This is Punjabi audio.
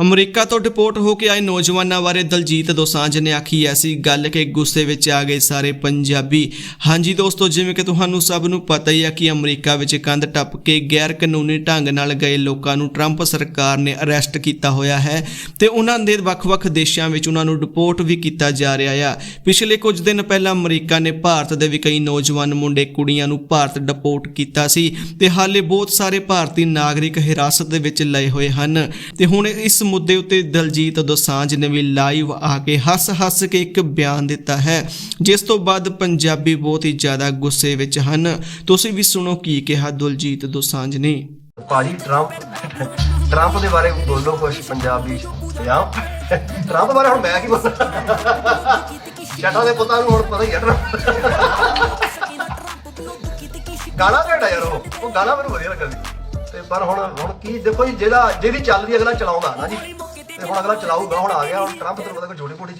ਅਮਰੀਕਾ ਤੋਂ ਡਿਪੋਰਟ ਹੋ ਕੇ ਆਏ ਨੌਜਵਾਨਾਂ ਬਾਰੇ ਦਲਜੀਤ ਦੋਸਾਂਝ ਨੇ ਆਖੀ ਐਸੀ ਗੱਲ ਕਿ ਗੁੱਸੇ ਵਿੱਚ ਆ ਗਏ ਸਾਰੇ ਪੰਜਾਬੀ। ਹਾਂਜੀ ਦੋਸਤੋ, ਜਿਵੇਂ ਕਿ ਤੁਹਾਨੂੰ ਸਭ ਨੂੰ ਪਤਾ ਹੀ ਹੈ ਕਿ ਅਮਰੀਕਾ ਵਿੱਚ ਕੰਧ ਟੱਪ ਕੇ ਗੈਰ ਕਾਨੂੰਨੀ ਢੰਗ ਨਾਲ ਗਏ ਲੋਕਾਂ ਨੂੰ ਟਰੰਪ ਸਰਕਾਰ ਨੇ ਅਰੈਸਟ ਕੀਤਾ ਹੋਇਆ ਹੈ ਤੇ ਉਹਨਾਂ ਦੇ ਵੱਖ-ਵੱਖ ਦੇਸ਼ਾਂ ਵਿੱਚ ਉਹਨਾਂ ਨੂੰ ਡਿਪੋਰਟ ਵੀ ਕੀਤਾ ਜਾ ਰਿਹਾ ਆ। ਪਿਛਲੇ ਕੁਝ ਦਿਨ ਪਹਿਲਾਂ ਅਮਰੀਕਾ ਨੇ ਭਾਰਤ ਦੇ ਵੀ ਕਈ ਨੌਜਵਾਨ ਮੁੰਡੇ ਕੁੜੀਆਂ ਨੂੰ ਭਾਰਤ ਡਿਪੋਰਟ ਕੀਤਾ ਸੀ ਤੇ ਹਾਲੇ ਬਹੁਤ ਸਾਰੇ ਭਾਰਤੀ ਨਾਗਰਿਕ ਹਿਰਾਸਤ ਦੇ ਵਿੱਚ ਲਏ ਹੋਏ ਹਨ। ਤੇ ਹੁਣ ਇਸ ਮੁੱਦੇ ਉੱਤੇ ਦਲਜੀਤ ਦੋਸਾਂਝ ਨੇ ਵੀ ਲਾਈਵ ਆ ਕੇ ਹੱਸ-ਹੱਸ ਕੇ ਇੱਕ ਬਿਆਨ ਦਿੱਤਾ ਹੈ, ਜਿਸ ਤੋਂ ਬਾਅਦ ਪੰਜਾਬੀ ਬਹੁਤ ਹੀ ਜ਼ਿਆਦਾ ਗੁੱਸੇ ਵਿੱਚ ਹਨ। ਤੁਸੀਂ ਵੀ ਸੁਣੋ ਕੀ ਕਿਹਾ ਦਲਜੀਤ ਦੋਸਾਂਝ ਨੇ। ਭਾਜੀ ਟਰੰਪ ਟਰੰਪ ਦੇ ਬਾਰੇ ਬੋਲੋ ਕੁਝ ਪੰਜਾਬੀ ਯਾ ਟਰੰਪ ਬਾਰੇ ਹੁਣ ਮੈਂ ਕੀ ਬੋਲਾਂ? ਛੱਟਾ ਦੇ ਪੁੱਤਾਂ ਨੂੰ ਹੁਣ ਪਤਾ ਹੀ ਹੈ ਟਰੰਪ ਗਾਣਾ ਘਟਾ ਯਾਰ ਉਹ। ਗਾਣਾ ਮੈਨੂੰ ਵਧੀਆ ਲੱਗਾ ਤੇ ਪਰ ਹੁਣ ਹੁਣ ਕੀ, ਦੇਖੋ ਜੀ, ਜਿਹੜਾ ਜਿਹਦੀ ਚੱਲਦੀ ਅਗਲਾ ਚਲਾਉਂਦਾ ਨਾ ਜੀ। ਤੇ ਹੁਣ ਅਗਲਾ ਚਲਾਊਗਾ, ਹੁਣ ਆ ਗਿਆ, ਹੁਣ ਟਰੰਪ ਤੁਹਾਨੂੰ ਪਤਾ ਕੋਈ ਛੋਟੀ ਮੋਟੀ